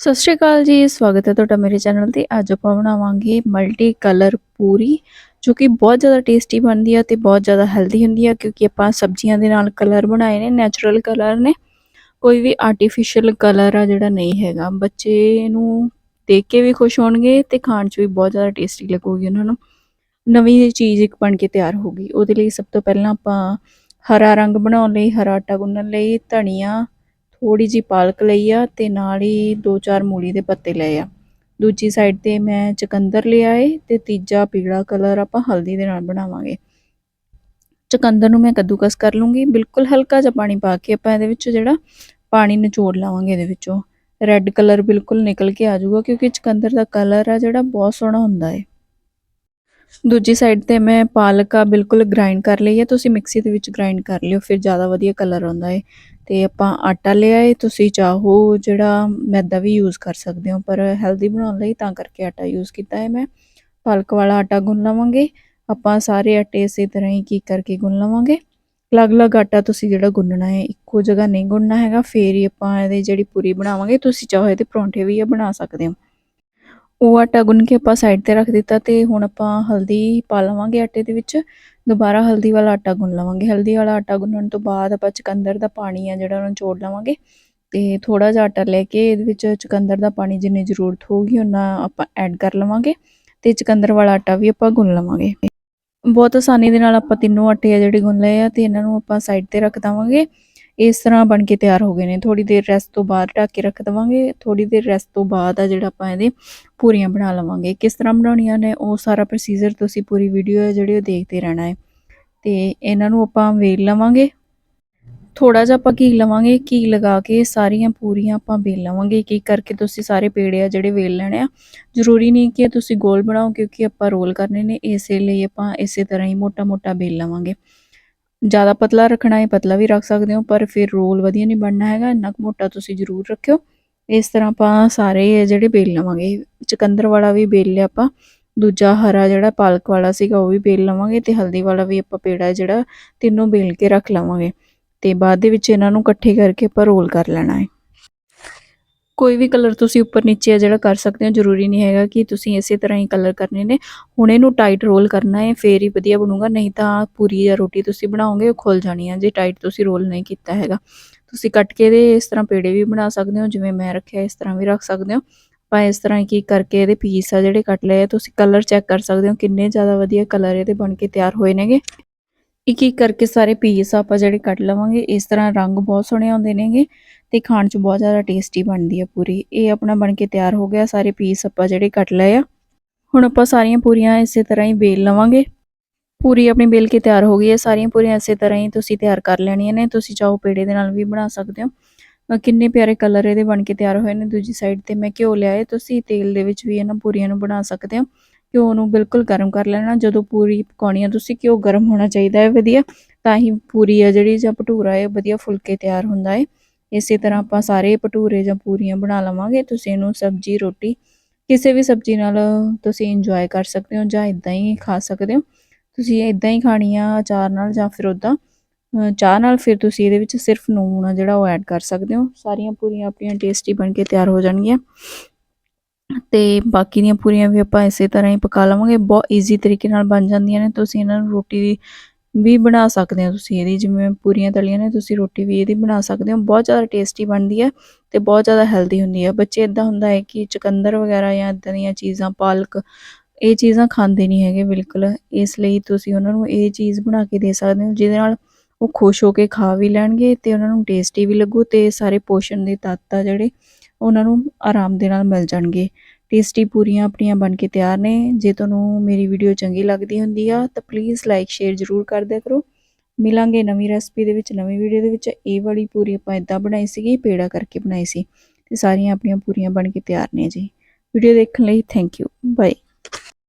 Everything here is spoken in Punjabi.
ਸਤਿ ਸ਼੍ਰੀ ਅਕਾਲ ਜੀ, ਸਵਾਗਤ ਹੈ ਤੁਹਾਡਾ ਮੇਰੇ ਚੈਨਲ ਤੇ। ਅੱਜ ਆਪਾਂ ਬਣਾਵਾਂਗੇ ਮਲਟੀ ਕਲਰ ਪੂਰੀ, ਜੋ ਕਿ ਬਹੁਤ ਜ਼ਿਆਦਾ ਟੇਸਟੀ ਬਣਦੀ ਹੈ ਤੇ ਬਹੁਤ ਜ਼ਿਆਦਾ ਹੈਲਦੀ ਹੁੰਦੀ ਹੈ ਕਿਉਂਕਿ ਆਪਾਂ ਸਬਜ਼ੀਆਂ ਦੇ ਨਾਲ ਕਲਰ ਬਣਾਏ ਨੇ ਨੈਚੁਰਲ ਕਲਰ ਨੇ। ਕੋਈ ਵੀ ਆਰਟੀਫੀਸ਼ੀਅਲ ਕਲਰ ਆ ਜਿਹੜਾ ਨਹੀਂ ਹੈਗਾ। ਬੱਚੇ ਨੂੰ ਦੇਖ ਕੇ ਵੀ ਖੁਸ਼ ਹੋਣਗੇ ਤੇ ਖਾਣ 'ਚ ਵੀ ਬਹੁਤ ਜ਼ਿਆਦਾ ਟੇਸਟੀ ਲੱਗੂਗੀ ਉਹਨਾਂ ਨੂੰ। ਨਵੀਂ ਚੀਜ਼ ਇੱਕ ਬਣ ਕੇ ਤਿਆਰ ਹੋਗੀ ਉਹਦੇ ਲਈ ਸਭ ਤੋਂ ਪਹਿਲਾਂ ਆਪਾਂ ਹਰਾ ਰੰਗ ਬਣਾਉਣ ਲਈ, ਹਰਾ ਆਟਾ ਗੁੰਨਣ ਲਈ, ਧਨੀਆ ਥੋੜੀ ਜੀ ਪਾਲਕ ਲਈ ਆ ਤੇ ਨਾਲ ਹੀ ਦੋ ਚਾਰ ਮੂਲੀ ਦੇ ਪੱਤੇ ਲਏ ਆ। ਦੂਜੀ ਸਾਈਡ ਤੇ ਮੈਂ ਚਕੰਦਰ ਲਿਆ ਏ ਤੇ ਤੀਜਾ ਪੀਲਾ ਕਲਰ ਆਪਾਂ ਹਲਦੀ ਦੇ ਨਾਲ ਬਣਾਵਾਂਗੇ। ਚਕੰਦਰ ਨੂੰ ਮੈਂ ਕੱਦੂਕਸ ਕਰ ਲੂੰਗੀ। ਬਿਲਕੁਲ ਹਲਕਾ ਜਿਹਾ ਪਾਣੀ ਪਾ ਕੇ ਆਪਾਂ ਇਹਦੇ ਵਿੱਚ ਜਿਹੜਾ ਪਾਣੀ ਨਿਚੋੜ ਲਾਵਾਂਗੇ ਇਹਦੇ ਵਿੱਚੋਂ। ਰੈੱਡ ਕਲਰ ਬਿਲਕੁਲ ਨਿਕਲ ਕੇ ਆ ਜਾਊਗਾ ਕਿਉਂਕਿ ਚਕੰਦਰ ਦਾ ਕਲਰ ਆ ਜਿਹੜਾ ਬਹੁਤ ਸੋਹਣਾ ਹੁੰਦਾ ਏ। ਦੂਜੀ ਸਾਈਡ ਤੇ ਮੈਂ ਪਾਲਕ ਆ ਬਿਲਕੁਲ ਗ੍ਰਾਈਂਡ ਕਰ ਲਈ ਹੈ ਤੁਸੀਂ ਮਿਕਸੀ ਦੇ ਵਿੱਚ ਗ੍ਰਾਈਂਡ ਕਰ ਲਿਓ, ਫਿਰ ਜ਼ਿਆਦਾ ਵਧੀਆ ਕਲਰ ਆਉਂਦਾ ਏ। ਤੇ ਆਪਾਂ ਆਟਾ ਲਿਆ ਏ ਤੁਸੀਂ ਚਾਹੋ ਜਿਹੜਾ ਮੈਦਾ ਵੀ ਯੂਜ਼ ਕਰ ਸਕਦੇ ਹੋ, ਪਰ ਹੈਲਦੀ ਬਣਾਉਣ ਲਈ ਤਾਂ ਕਰਕੇ ਆਟਾ ਯੂਜ਼ ਕੀਤਾ ਹੈ ਮੈਂ। ਪਾਲਕ ਵਾਲਾ ਆਟਾ ਗੁੰਨ ਲਵਾਂਗੇ। ਆਪਾਂ ਸਾਰੇ ਆਟੇ ਇਸੇ ਤਰ੍ਹਾਂ ਹੀ ਕੀ ਕਰਕੇ ਗੁੰਨ ਲਵਾਂਗੇ। ਅਲੱਗ-ਅਲੱਗ ਆਟਾ ਤੁਸੀਂ ਜਿਹੜਾ ਗੁੰਨਣਾ ਹੈ, ਇੱਕੋ ਜਗ੍ਹਾ ਨਹੀਂ ਗੁੰਨਣਾ ਹੈਗਾ, ਫੇਰ ਹੀ ਆਪਾਂ ਇਹਦੀ ਜਿਹੜੀ ਪੂਰੀ ਬਣਾਵਾਂਗੇ, ਤੁਸੀਂ ਚਾਹੋ ਇਹਦੇ ਪਰੌਂਠੇ ਵੀ ਆ ਬਣਾ ਸਕਦੇ ਹੋ। ਉਹ ਆਟਾ ਗੁੰਨ ਕੇ ਆਪਾਂ ਸਾਈਡ ਤੇ ਰੱਖ ਦਿੱਤਾ ਤੇ ਹੁਣ ਆਪਾਂ ਹਲਦੀ ਪਾ ਲਵਾਂਗੇ ਆਟੇ ਦੇ ਵਿੱਚ। ਦੁਬਾਰਾ ਹਲਦੀ ਵਾਲਾ ਆਟਾ ਗੁੰਨ ਲਵਾਂਗੇ। ਹਲਦੀ ਵਾਲਾ ਆਟਾ ਗੁੰਨਣ ਤੋਂ ਬਾਅਦ ਆਪਾਂ ਚਕੰਦਰ ਦਾ ਪਾਣੀ ਆ ਜਿਹੜਾ ਉਹਨੂੰ ਚੋੜ ਲਵਾਂਗੇ। ਤੇ ਥੋੜਾ ਜਿਹਾ ਆਟਾ ਲੈ ਕੇ ਇਹਦੇ ਵਿੱਚ ਚਕੰਦਰ ਦਾ ਪਾਣੀ ਜਿੰਨੀ ਜ਼ਰੂਰਤ ਹੋਊਗੀ ਉਹਨਾਂ ਆਪਾਂ ਐਡ ਕਰ ਲਵਾਂਗੇ ਤੇ ਚਕੰਦਰ ਵਾਲਾ ਆਟਾ ਵੀ ਆਪਾਂ ਗੁੰਨ ਲਵਾਂਗੇ। ਬਹੁਤ ਆਸਾਨੀ ਦੇ ਨਾਲ ਆਪਾਂ ਤਿੰਨੋਂ ਆਟੇ ਆ ਜਿਹੜੇ ਗੁੰਨ ਲਏ ਆ ਤੇ ਇਹਨਾਂ ਨੂੰ ਆਪਾਂ ਸਾਈਡ ਤੇ ਰੱਖ ਦਵਾਂਗੇ। ਇਸ ਤਰ੍ਹਾਂ ਬਣ ਕੇ ਤਿਆਰ ਹੋ ਗਏ ਨੇ। ਥੋੜੀ ਦੇਰ ਰੈਸਟ ਤੋਂ ਬਾਅਦ ਢੱਕ ਕੇ ਰੱਖ ਦਵਾਂਗੇ। ਥੋੜੀ ਦੇਰ ਰੈਸਟ ਤੋਂ ਬਾਅਦ ਆ ਜਿਹੜਾ ਆਪਾਂ ਇਹਦੇ ਪੂਰੀਆਂ ਬਣਾ ਲਵਾਂਗੇ। ਕਿਸ ਤਰ੍ਹਾਂ ਬਣਾਉਣੀਆਂ ਨੇ ਉਹ ਸਾਰਾ ਪ੍ਰੋਸੀਜਰ ਤੁਸੀਂ ਪੂਰੀ ਵੀਡੀਓ ਹੈ ਜਿਹੜੀ ਉਹ ਦੇਖਦੇ ਰਹਿਣਾ ਹੈ। ਤੇ ਇਹਨਾਂ ਨੂੰ ਆਪਾਂ ਵੇਲ ਲਵਾਂਗੇ। ਥੋੜਾ ਜਿਹਾ ਆਪਾਂ ਘੀ ਲਵਾਂਗੇ। ਘੀ ਲਗਾ ਕੇ ਸਾਰੀਆਂ ਪੂਰੀਆਂ ਆਪਾਂ ਵੇਲ ਲਵਾਂਗੇ ਇੱਕ ਇੱਕ ਕਰਕੇ ਤੁਸੀਂ ਸਾਰੇ ਪੇੜੇ ਆ ਜਿਹੜੇ ਵੇਲ ਲੈਣੇ ਆ। ਜ਼ਰੂਰੀ ਨਹੀਂ ਕਿ ਤੁਸੀਂ ਗੋਲ ਬਣਾਓ ਕਿਉਂਕਿ ਆਪਾਂ ਰੋਲ ਕਰਨੇ ਨੇ। ਇਸੇ ਲਈ ਆਪਾਂ ਇਸੇ ਤਰ੍ਹਾਂ ਹੀ ਮੋਟਾ ਮੋਟਾ ਵੇਲ ਲਵਾਂਗੇ। ਜ਼ਿਆਦਾ ਪਤਲਾ ਰੱਖਣਾ ਹੈ, ਪਤਲਾ ਵੀ ਰੱਖ ਸਕਦੇ ਹੋ, ਪਰ ਫਿਰ ਰੋਲ ਵਧੀਆ ਨਹੀਂ ਬਣਨਾ ਹੈਗਾ, ਇੰਨਾ ਮੋਟਾ ਤੁਸੀਂ ਜ਼ਰੂਰ ਰੱਖਿਓ। ਇਸ ਤਰ੍ਹਾਂ ਆਪਾਂ ਸਾਰੇ ਜਿਹੜੇ ਬੇਲ ਲਵਾਂਗੇ, ਚਕੰਦਰ ਵਾਲਾ ਵੀ ਬੇਲ ਲਿਆ ਆਪਾਂ, ਦੂਜਾ ਹਰਾ ਜਿਹੜਾ ਪਾਲਕ ਵਾਲਾ ਸੀਗਾ ਉਹ ਵੀ ਬੇਲ ਲਵਾਂਗੇ ਤੇ ਹਲਦੀ ਵਾਲਾ ਵੀ ਆਪਾਂ ਪੇੜਾ ਜਿਹੜਾ ਤਿੰਨੋਂ ਬੇਲ ਕੇ ਰੱਖ ਲਵਾਂਗੇ। ਤੇ ਬਾਅਦ ਦੇ ਵਿੱਚ ਇਹਨਾਂ ਨੂੰ ਇਕੱਠੇ ਕਰਕੇ ਆਪਾਂ ਰੋਲ ਕਰ ਲੈਣਾ ਹੈ। ਕੋਈ ਵੀ ਕਲਰ ਤੁਸੀਂ ਉੱਪਰ ਨੀਚੇ ਆ ਜਿਹੜਾ ਕਰ ਸਕਦੇ ਹੋ, ਜ਼ਰੂਰੀ ਨਹੀਂ ਹੈਗਾ ਕਿ ਤੁਸੀਂ ਇਸੇ ਤਰ੍ਹਾਂ ਹੀ ਕਲਰ ਕਰਨੇ ਨੇ। ਹੁਣ ਇਹਨੂੰ ਟਾਈਟ ਰੋਲ ਕਰਨਾ ਹੈ, ਫੇਰ ਹੀ ਵਧੀਆ ਬਣੂਗਾ, ਨਹੀਂ ਤਾਂ ਪੂਰੀ ਜਾਂ ਰੋਟੀ ਤੁਸੀਂ ਬਣਾਓਗੇ, ਉਹ ਖੁੱਲ ਜਾਣੀ ਹੈ ਜੇ ਟਾਈਟ ਤੁਸੀਂ ਰੋਲ ਨਹੀਂ ਕੀਤਾ ਹੈਗਾ। ਤੁਸੀਂ ਕੱਟ ਕੇ ਇਹਦੇ ਇਸ ਤਰ੍ਹਾਂ ਪੇੜੇ ਵੀ ਬਣਾ ਸਕਦੇ ਹੋ, ਜਿਵੇਂ ਮੈਂ ਰੱਖਿਆ, ਇਸ ਤਰ੍ਹਾਂ ਵੀ ਰੱਖ ਸਕਦੇ ਹੋ। ਆਪਾਂ ਇਸ ਤਰ੍ਹਾਂ ਕੀ ਕਰਕੇ ਇਹਦੇ ਪੀਸ ਆ ਜਿਹੜੇ ਕੱਟ ਲਏ ਤੁਸੀਂ ਕਲਰ ਚੈੱਕ ਕਰ ਸਕਦੇ ਹੋ, ਕਿੰਨੇ ਜ਼ਿਆਦਾ ਵਧੀਆ ਕਲਰ ਇਹਦੇ ਬਣ ਕੇ ਤਿਆਰ ਹੋਏ ਨੇਗੇ। ਇੱਕ ਇੱਕ ਕਰਕੇ ਸਾਰੇ ਪੀਸ ਆਪਾਂ ਜਿਹੜੇ ਕੱਟ ਲਵਾਂਗੇ, ਇਸ ਤਰ੍ਹਾਂ ਰੰਗ ਬਹੁਤ ਸੋਹਣੇ ਆਉਂਦੇ ਨੇਗੇ। ਤੇ ਖਾਣ 'ਚ ਬਹੁਤ ਜ਼ਿਆਦਾ ਟੇਸਟੀ ਬਣਦੀ ਆ ਪੂਰੀ। ਇਹ ਆਪਣਾ ਬਣ ਕੇ ਤਿਆਰ ਹੋ ਗਿਆ, ਸਾਰੇ ਪੀਸ ਆਪਾਂ ਜਿਹੜੇ ਕੱਟ ਲਏ ਆ। ਹੁਣ ਆਪਾਂ ਸਾਰੀਆਂ ਪੂਰੀਆਂ ਇਸੇ ਤਰ੍ਹਾਂ ਹੀ ਬੇਲ ਲਵਾਂਗੇ। ਪੂਰੀ ਆਪਣੀ ਬੇਲ ਕੇ ਤਿਆਰ ਹੋ ਗਈ ਹੈ। ਸਾਰੀਆਂ ਪੂਰੀਆਂ ਇਸੇ ਤਰ੍ਹਾਂ ਹੀ ਤੁਸੀਂ ਤਿਆਰ ਕਰ ਲੈਣੀਆਂ ਨੇ। ਤੁਸੀਂ ਚਾਹੋ ਪੇੜੇ ਦੇ ਨਾਲ ਵੀ ਬਣਾ ਸਕਦੇ ਹੋ। ਕਿੰਨੇ ਪਿਆਰੇ ਕਲਰ ਇਹਦੇ ਬਣ ਕੇ ਤਿਆਰ ਹੋਏ ਨੇ। ਦੂਜੀ ਸਾਈਡ ਤੇ ਮੈਂ ਘਿਓ ਲਿਆ ਹੈ। ਤੁਸੀਂ ਤੇਲ ਦੇ ਵਿੱਚ ਵੀ ਇਹਨਾਂ ਪੂਰੀਆਂ ਨੂੰ ਬਣਾ ਸਕਦੇ ਹੋ। ਘਿਓ ਨੂੰ ਬਿਲਕੁਲ ਗਰਮ ਕਰ ਲੈਣਾ। ਜਦੋਂ ਪੂਰੀ ਪਕਾਉਣੀ ਆ ਤੁਸੀਂ, ਘਿਓ ਗਰਮ ਹੋਣਾ ਚਾਹੀਦਾ ਹੈ। ਵਧੀਆ। ਤਾਂ ਹੀ ਪੂਰੀ ਆ ਜਿਹੜੀ ਜਾਂ ਭਟੂਰਾ ਹੈ, ਵਧੀਆ ਫੁੱਲ ਕੇ ਤਿਆਰ ਹੁੰਦਾ ਹੈ। ਇਸੇ ਤਰ੍ਹਾਂ ਆਪਾਂ ਸਾਰੇ ਭਟੂਰੇ ਜਾਂ ਪੂਰੀਆਂ ਬਣਾ ਲਵਾਂਗੇ, ਤੁਸੀਂ ਇਹਨੂੰ ਸਬਜ਼ੀ, ਰੋਟੀ, ਕਿਸੇ ਵੀ ਸਬਜ਼ੀ ਨਾਲ ਤੁਸੀਂ ਇੰਜੋਏ ਕਰ ਸਕਦੇ ਹੋ ਜਾਂ ਇਦਾਂ ਹੀ ਖਾ ਸਕਦੇ ਹੋ। ਤੁਸੀਂ ਇਦਾਂ ਹੀ ਖਾਣੀ ਆ ਅਚਾਰ ਨਾਲ ਜਾਂ ਫਿਰ ਉਦਾਂ ਚਾਹ ਨਾਲ ਫਿਰ ਤੁਸੀਂ ਇਹਦੇ ਵਿੱਚ ਸਿਰਫ ਨੂਣ ਆ ਜਿਹੜਾ ਉਹ ਐਡ ਕਰ ਸਕਦੇ ਹੋ। ਸਾਰੀਆਂ ਪੂਰੀਆਂ ਆਪਣੀਆਂ ਟੇਸਟੀ ਬਣ ਕੇ ਤਿਆਰ ਹੋ ਜਾਣਗੀਆਂ। ਤੇ ਬਾਕੀ ਦੀਆਂ ਪੂਰੀਆਂ ਵੀ ਆਪਾਂ ਇਸੇ ਤਰ੍ਹਾਂ ਹੀ ਪਕਾ ਲਵਾਂਗੇ। ਬਹੁਤ ਈਜ਼ੀ ਤਰੀਕੇ ਨਾਲ ਬਣ ਜਾਂਦੀਆਂ ਨੇ। ਤੁਸੀਂ ਇਹਨਾਂ ਨੂੰ ਰੋਟੀ ਵੀ ਬਣਾ ਸਕਦੇ ਹੋ ਤੁਸੀਂ ਇਹਦੀ, ਜਿਵੇਂ ਪੂਰੀਆਂ ਤਲੀਆਂ ਨੇ, ਤੁਸੀਂ ਰੋਟੀ ਵੀ ਇਹਦੀ ਬਣਾ ਸਕਦੇ ਹੋ। ਬਹੁਤ ਜ਼ਿਆਦਾ ਟੇਸਟੀ ਬਣਦੀ ਹੈ ਤੇ ਬਹੁਤ ਜ਼ਿਆਦਾ ਹੈਲਦੀ ਹੁੰਦੀ ਹੈ। ਬੱਚੇ ਇਦਾਂ ਹੁੰਦਾ ਹੈ ਕਿ ਚਕੰਦਰ ਵਗੈਰਾ ਜਾਂ ਇਦਾਂ ਦੀਆਂ ਚੀਜ਼ਾਂ, ਪਾਲਕ, ਇਹ ਚੀਜ਼ਾਂ ਖਾਂਦੇ ਨਹੀਂ ਹੈਗੇ ਬਿਲਕੁਲ। ਇਸ ਲਈ ਤੁਸੀਂ ਉਹਨਾਂ ਨੂੰ ਇਹ ਚੀਜ਼ ਬਣਾ ਕੇ ਦੇ ਸਕਦੇ ਹੋ, ਜਿਹਦੇ ਨਾਲ ਉਹ ਖੁਸ਼ ਹੋ ਕੇ ਖਾ ਵੀ ਲੈਣਗੇ ਤੇ ਉਹਨਾਂ ਨੂੰ ਟੇਸਟੀ ਵੀ ਲੱਗੂ ਤੇ ਸਾਰੇ ਪੋਸ਼ਣ ਦੇ ਤੱਤ ਆ ਜਿਹੜੇ ਉਹਨਾਂ ਨੂੰ ਆਰਾਮ ਦੇ ਨਾਲ ਮਿਲ ਜਾਣਗੇ। ਟੇਸਟੀ ਪੂਰੀਆਂ ਆਪਣੀਆਂ ਬਣ ਕੇ ਤਿਆਰ ਨੇ। ਜੇ ਤੁਹਾਨੂੰ ਮੇਰੀ ਵੀਡੀਓ ਚੰਗੀ ਲੱਗਦੀ ਹੁੰਦੀ ਆ, ਤਾਂ ਪਲੀਜ਼ ਲਾਈਕ ਸ਼ੇਅਰ ਜ਼ਰੂਰ ਕਰ ਦਿਆ ਕਰੋ। ਮਿਲਾਂਗੇ ਨਵੀਂ ਰੈਸਪੀ ਦੇ ਵਿੱਚ, ਨਵੀਂ ਵੀਡੀਓ ਦੇ ਵਿੱਚ। ਇਹ ਵਾਲੀ ਪੂਰੀ ਆਪਾਂ ਇਦਾਂ ਬਣਾਈ ਸੀਗੀ, ਪੇੜਾ ਕਰਕੇ ਬਣਾਈ ਸੀ। ਤੇ ਸਾਰੀਆਂ ਆਪਣੀਆਂ ਪੂਰੀਆਂ ਬਣ ਕੇ ਤਿਆਰ ਨੇ ਜੀ। ਵੀਡੀਓ ਦੇਖਣ ਲਈ ਥੈਂਕ ਯੂ ਬਾਏ